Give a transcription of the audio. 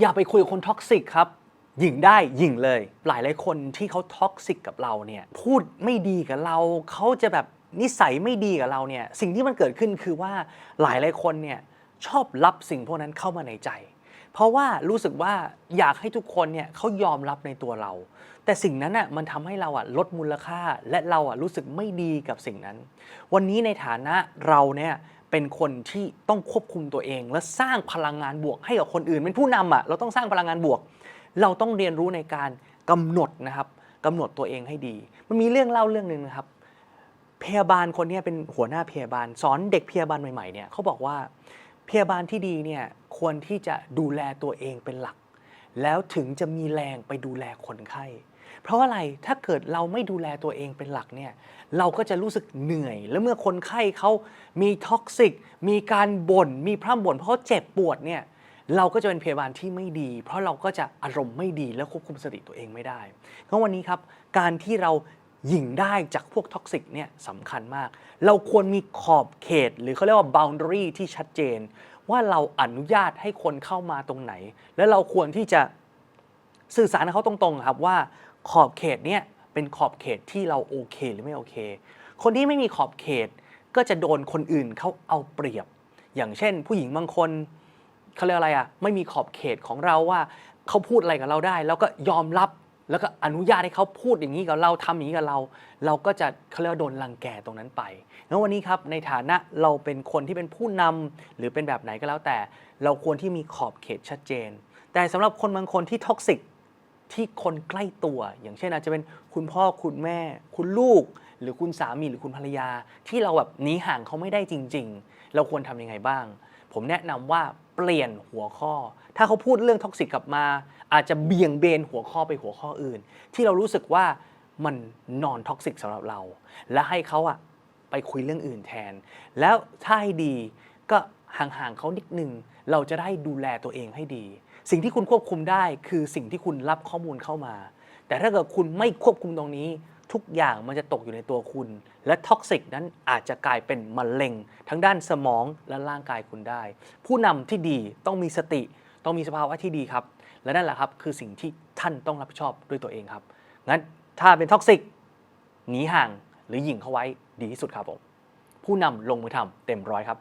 อย่าไปคุยกับคนท็อกซิกครับหยิงได้หยิงเลย หลายหลายคนที่เขาท็อกซิกกับเราเนี่ยพูดไม่ดีกับเราเขาจะแบบนิสัยไม่ดีกับเราเนี่ยสิ่งที่มันเกิดขึ้นคือว่าหลายหลายคนเนี่ยชอบรับสิ่งพวกนั้นเข้ามาในใจ เพราะว่ารู้สึกว่าอยากให้ทุกคนเนี่ยเขายอมรับในตัวเรา แต่สิ่งนั้นอะมันทำให้เราอะลดมูลค่าและเราอะรู้สึกไม่ดีกับสิ่งนั้น วันนี้ในฐานะเราเนี่ย เป็นคนที่ต้องควบคุมตัวเอง และสร้างพลังงานบวกให้กับคนอื่น เป็นผู้นำอะเราต้องสร้างพลังงานบวก เราต้องเรียนรู้ในการกำหนดนะครับกำหนดตัวเองให้ดี มันมีเรื่องเล่าเรื่องหนึ่งนะครับ พยาบาลคนเนี้เป็นหัวหน้าพยาบาล สอนเด็กพยาบาลใหม่ๆเนี่ยเขาบอกว่าพยาบาลที่ดีเนี่ยควรที่จะดูแลตัวเองเป็นหลัก แล้วถึงจะมีแรงไปดูแลคนไข้ เพราะว่าอะไรถ้าเกิดเราไม่ดูแลตัวเองเป็นหลักเนี่ยเราก็จะรู้สึกเหนื่อย แล้วเมื่อคนไข้เขามีท็อกซิกมีการบ่นมีพร่ำบ่นเพราะเจ็บปวดเนี่ยเราก็จะเป็นพยาบาลที่ไม่ดี เพราะเราก็จะอารมณ์ไม่ดีและควบคุมสติตัวเองไม่ได้งั้นวันนี้ครับ การที่เราหยิงได้จากพวกท็อกซิกเนี่ยสำคัญมาก เราควรมีขอบเขต หรือเขาเรียกว่า boundary ที่ชัดเจน ว่าเราอนุญาตให้คนเข้ามาตรงไหน และเราควรที่จะสื่อสารกับเขาตรงๆครับว่า ขอบเขตเนี่ยเป็นขอบเขตที่เราโอเคหรือไม่โอเค คนที่ไม่มีขอบเขตก็จะโดนคนอื่นเขาเอาเปรียบ อย่างเช่น ผู้หญิงบางคนเขาเรียกอะไรอะไม่มีขอบเขตของเราว่าเขาพูดอะไรกับเราได้ แล้วก็ยอมรับแล้วก็อนุญาตให้เขาพูดอย่างนี้กับเราทำอย่างนี้กับเรา เราก็จะเขาเรียกว่าโดนรังแกตรงนั้นไปงั้นวันนี้ครับในฐานะเราเป็นคนที่เป็นผู้นำหรือเป็นแบบไหนก็แล้วแต่ เราควรที่มีขอบเขตชัดเจน แต่สำหรับคนบางคนที่ท็อกซิก ที่คนใกล้ตัว อย่างเช่นอาจจะเป็นคุณพ่อคุณแม่ คุณลูก หรือคุณสามีหรือคุณภรรยา ที่เราแบบหนีห่างเขาไม่ได้จริง ๆ เราควรทำยังไงบ้าง ผมแนะนำว่าเปลี่ยนหัวข้อ ถ้าเขาพูดเรื่องท็อกซิกกลับมา อาจจะเบี่ยงเบนหัวข้อไปหัวข้ออื่น ที่เรารู้สึกว่ามันนอนท็อกซิกสำหรับเรา และให้เขาอะไปคุยเรื่องอื่นแทน แล้วถ้าให้ดีก็ ห่างๆเขานิดนึงเราจะได้ดูแลตัวเองให้ดี สิ่งที่คุณควบคุมได้คือสิ่งที่คุณรับข้อมูลเข้ามา แต่ถ้าเกิดคุณไม่ควบคุมตรงนี้ ทุกอย่างมันจะตกอยู่ในตัวคุณ และท็อกซิกนั้นอาจจะกลายเป็นมะเร็ง ทั้งด้านสมองและร่างกายคุณได้ ผู้นำที่ดีต้องมีสติ ต้องมีสภาวะที่ดีครับ และนั่นแหละครับคือสิ่งที่ท่านต้องรับผิดชอบด้วยตัวเองครับงั้นถ้าเป็นท็อกซิกหนีห่างหรือหยิงเข้าไว้ดีที่สุดครับผมผู้นำลงมือทำเต็มร้อยครับ